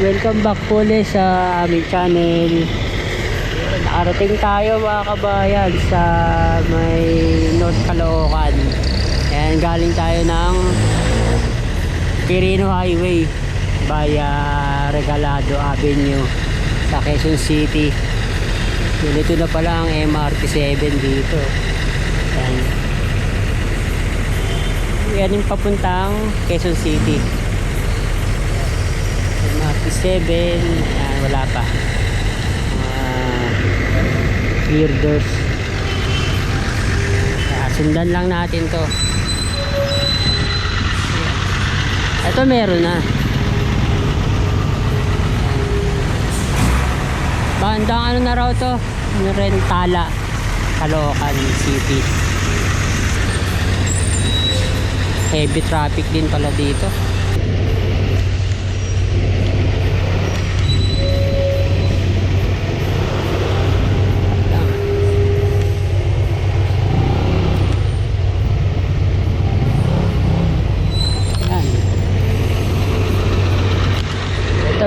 welcome back po ulit sa aming channel. Nakarating tayo mga kabayan sa may North Caloocan. Ayan, galing tayo ng Quirino Highway via Regalado Avenue sa Quezon City. Ganito na pala ang MRT 7 dito. Ayan. Yan yung papuntang Quezon City. MRT 7, ayan, wala pa. Mga weirdos. Kaya sundan lang natin to. Ito meron na. Bandang ano na raw to? Ano rin, Tala. Caloocan City. Heavy traffic din pala dito.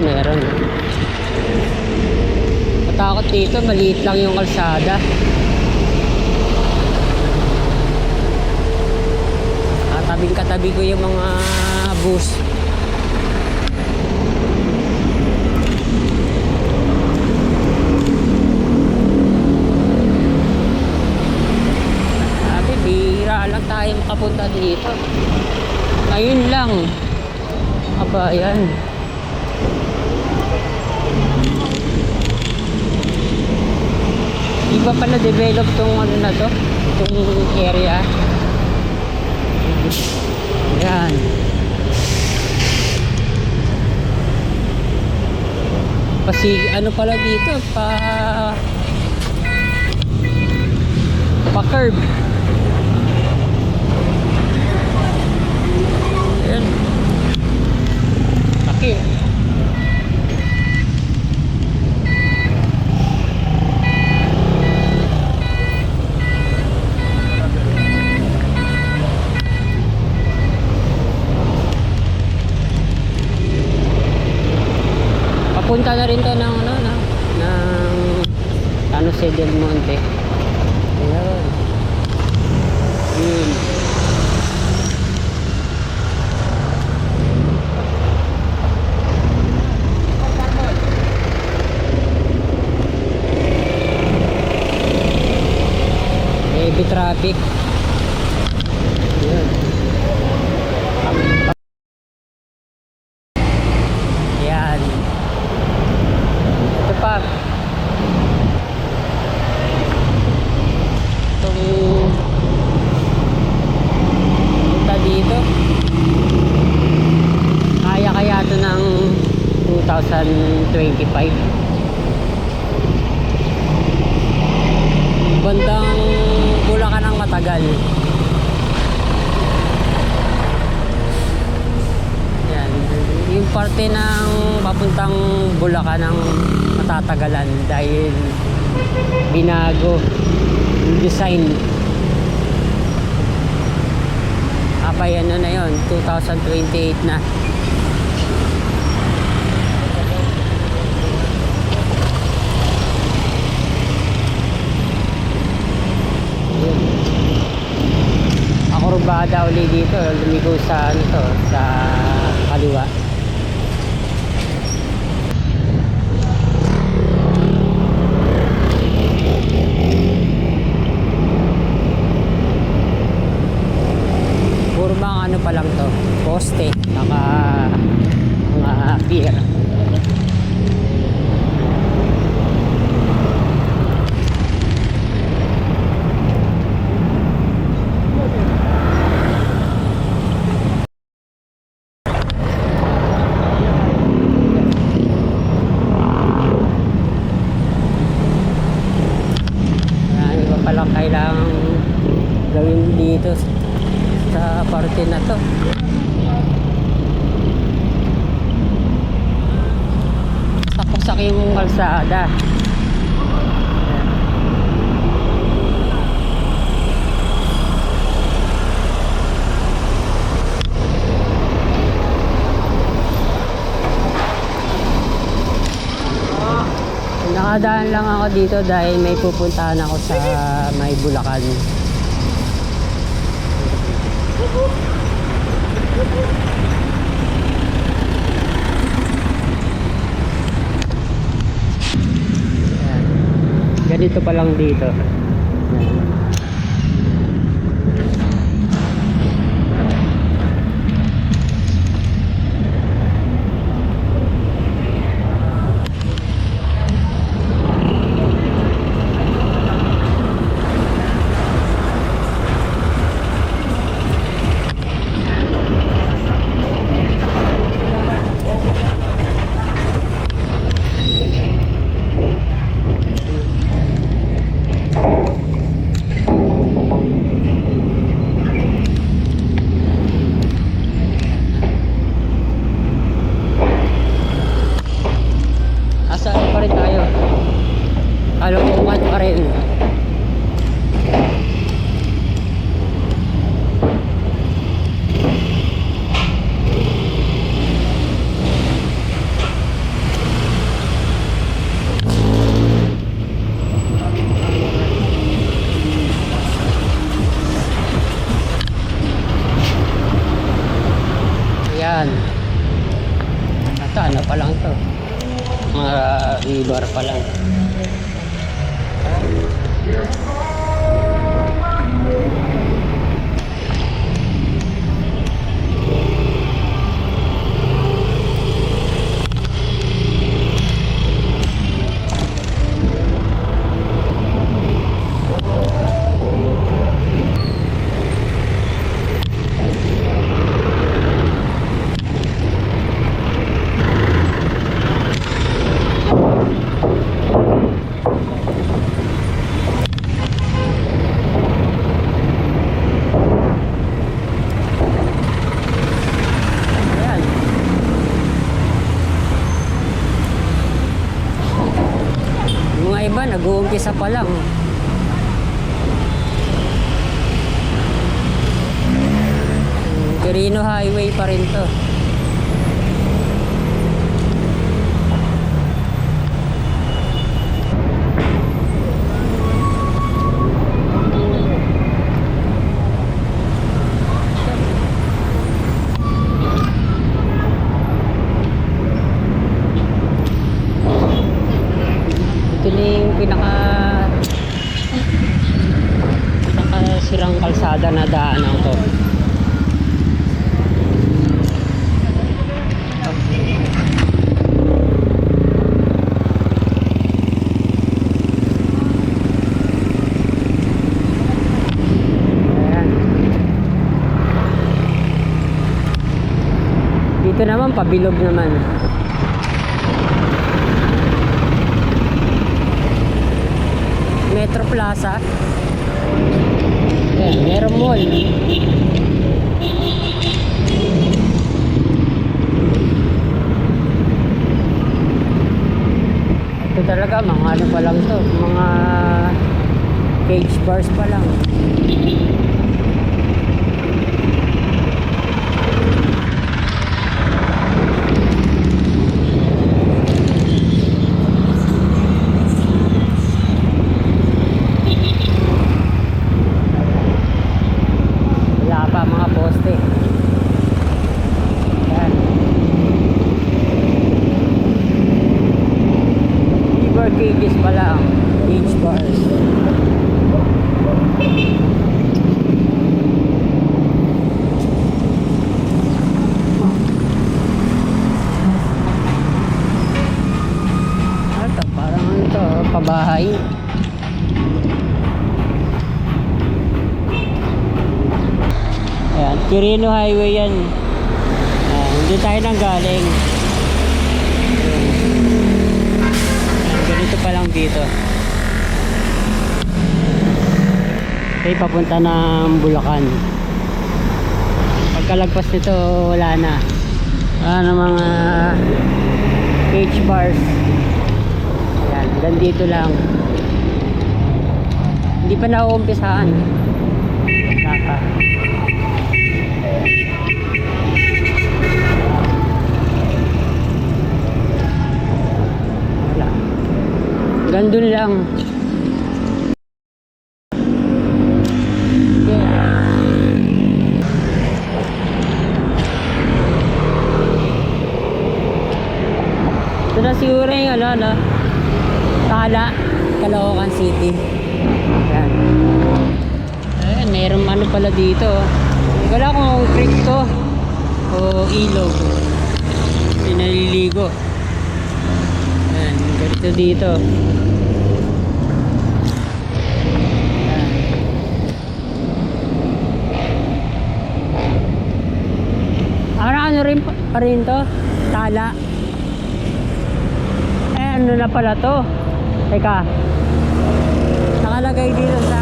Meron. Matakot dito, maliit lang yung kalsada. Katabing katabi ko yung mga bus. Sabi, bihira lang tayo makapunta dito. Ayun lang. Aba, yan. Iba pala develop tong ano na to, itong area. Yan. Pasig, ano pala dito, pa pa curb. Ayan. Laki. Papunta na rin to ng ano, no? ng San Jose del Monte. Ayan. Yun. Heavy traffic. Yun. Ayan. Ito pa. Itong punta dito. Kaya kaya ito ng 2025. Bandang Bulacan ang matagal. Yan. Yung parte ng papuntang Bulacan ang matatagalan dahil binago yung design. Abay ano na yon 2028 na. Rubada uli dito, lumigo sa ano to, sa kaliwa. Kalsada. Nakadaan lang ako dito dahil may pupuntahan ako sa may Bulacan. Ayan. Ganito pa lang dito. Nag-uumpisa pa lang. Hmm, Quirino Highway pa rin to. Ito na yung pinaka pinaka sirang kalsada na daanan ko. Ayan. Dito naman pabilog naman. Metro Plaza. Ayan, meron mall. Ito talaga, mga ano pa lang to. Mga cage bars pa lang. Wala pa mga poste. Ayan. River cages pa lang. Beach bars. Ito, parang ano to, pabahay. Ayan, Quirino Highway yan. Ayan, hindi tayo nang galing. Ayan, ganito pa lang dito. Okay, papunta ng Bulacan. Pagkalagpas nito, wala na. Wala na mga cage bars. Ayan, hanggang dito lang. Hindi pa nauumpisahan. Wala pa. Wala. Hanggang dun lang. Ito na siguro yung ano, no? Tala, Caloocan City. Ayan. Ayan, meron ano pala dito. Hindi ko alam kung creek to o ilog. May naliligo. Ganito dito. Ayan. Ano, rin pa, rin to? Tala. Eh, ano na pala to? Teka. Nakalagay dito sa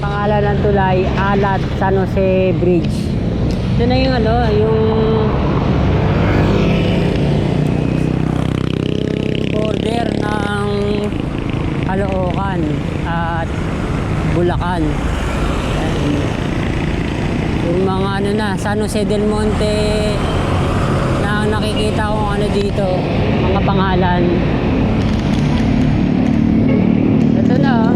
pangalan ng tulay, Alat San Jose Bridge. Ito na yung ano, yung border ng Caloocan at Bulacan. Ayan. Yung mga ano na, San Jose del Monte na nakikita kong ano dito, mga pangalan. Ito na oh.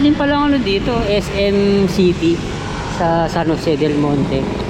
Din pala ano dito, SM City sa San Jose del Monte.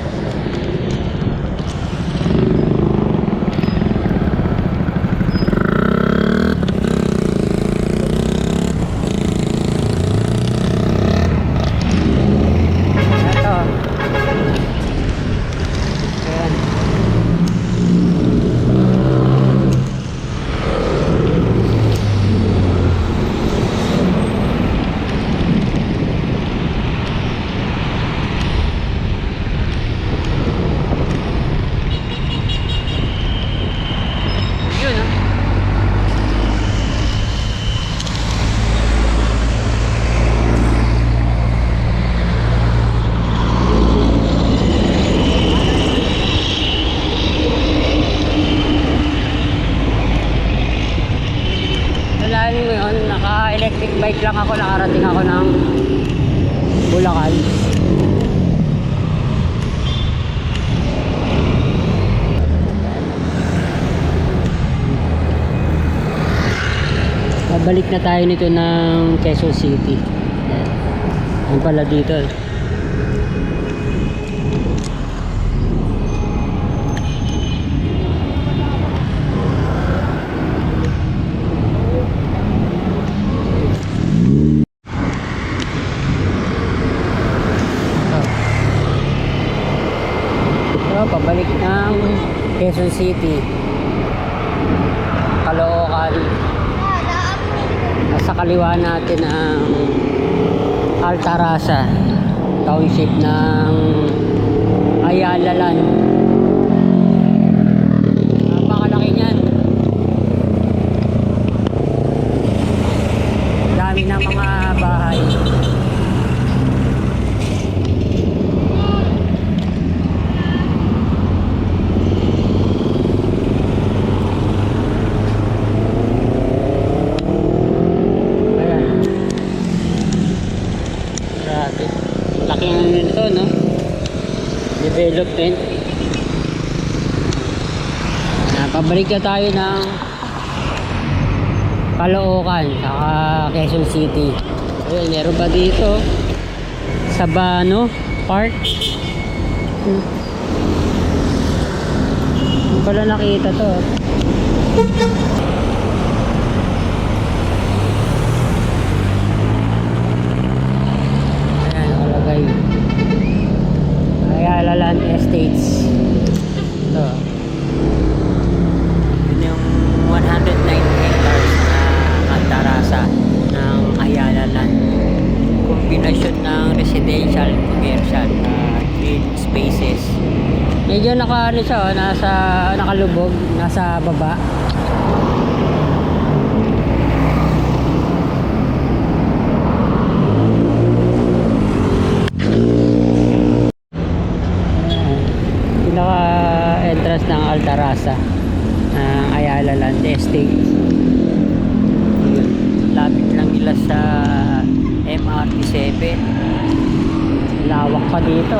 Nalalim mo yun, naka-electric bike lang ako, nakarating ako ng Bulacan. Babalik na tayo nito ng Quezon City. Yan pala dito. So, pabalik ng Quezon City. Caloocan. Nasa kaliwa natin ang Altarasa Township ng Ayala Land. Napakalaki niyan. Dami ng mga bahay. Ayan. Grabe. Laki ng ano nito, no? Development. Ah, pabalik na tayo ng Caloocan, saka Quezon City. Ayun, meron pa dito. Sabano Park. Hmm. Pala nakita to. Ayan, nakalagay. Ayala Land Estates. Ito. Yun yung 109 hectares na Altarasa ng Ayala Land. Kombinasyon ng residential, commercial, at green spaces. Medyo naka, ano siya, oh, nasa, nakalubog, nasa baba. pinaka entrance ng Altarasa ng Ayala Land Estate lapit lang nila sa MRT 7 Lawak pa dito.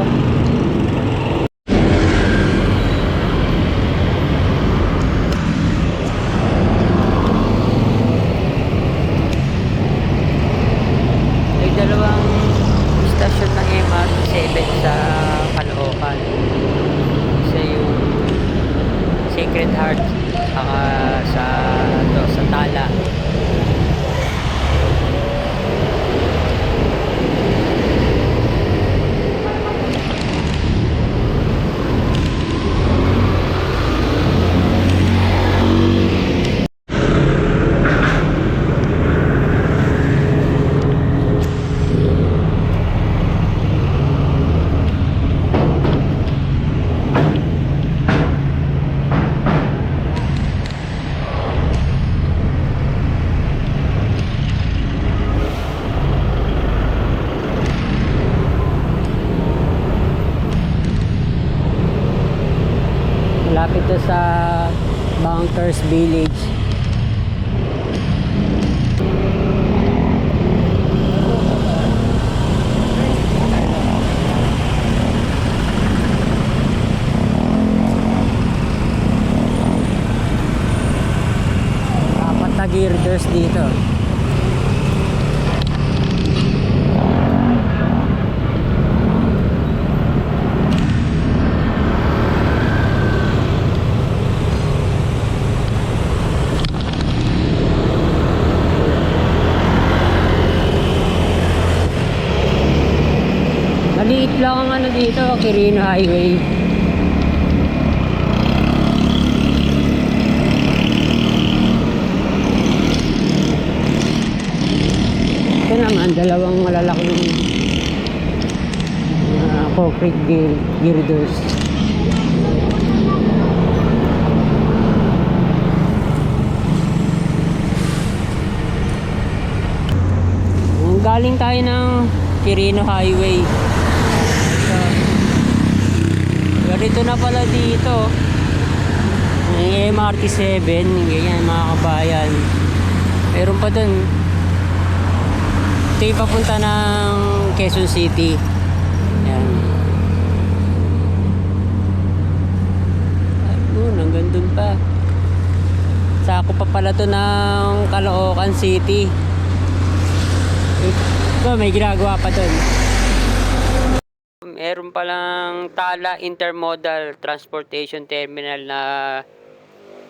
May dalawang istasyon ng MRT 7 sa Caloocan. Isa yung Sacred Heart saka sa to, sa Tala. Malapit to sa Bunkers Village. Apat girders dito. Maliit lang ang ano dito, Quirino Highway. Naman, dalawang malalaking uh, concrete gir girders. Galing tayo ng Quirino Highway. So, ganito na pala dito. Yung MRT 7, ganyan mga kabayan. Meron pa dun. Ito yung papunta ng Quezon City. Yan. Ayun, hanggang dun pa. Sako pa pala to ng Caloocan City. Ito, may ginagawa pa dun. Meron palang Tala Intermodal Transportation Terminal na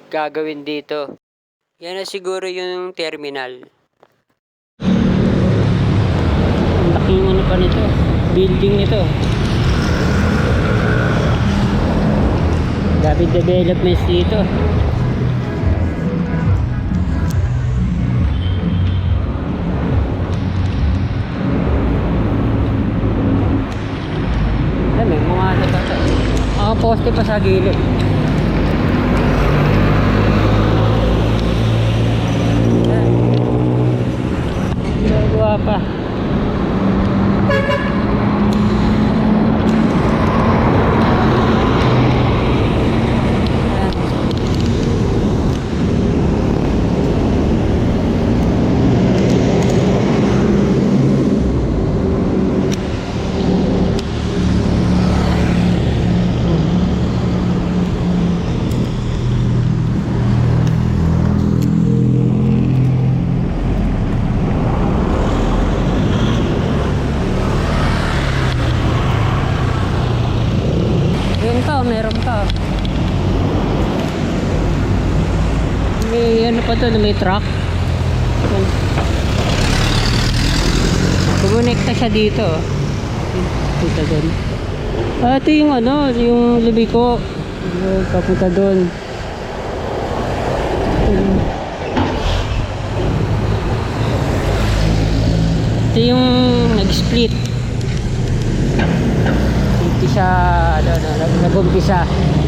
gagawin dito. Yan na siguro yung terminal. Ang laking ano pa nito. Building nito. Dami developments dito. May mga ano pa to. Mga poste pa sa gilid. Pa. Ayan. Yun to, meron to. May ano pa to, may truck. Kumonekta siya dito. Punta doon. Ah, ito yung ano, yung Lubico. Yung Papunta doon. Ito yung nag-split. Hindi siya, ano, ano, nag- nag-umpisa.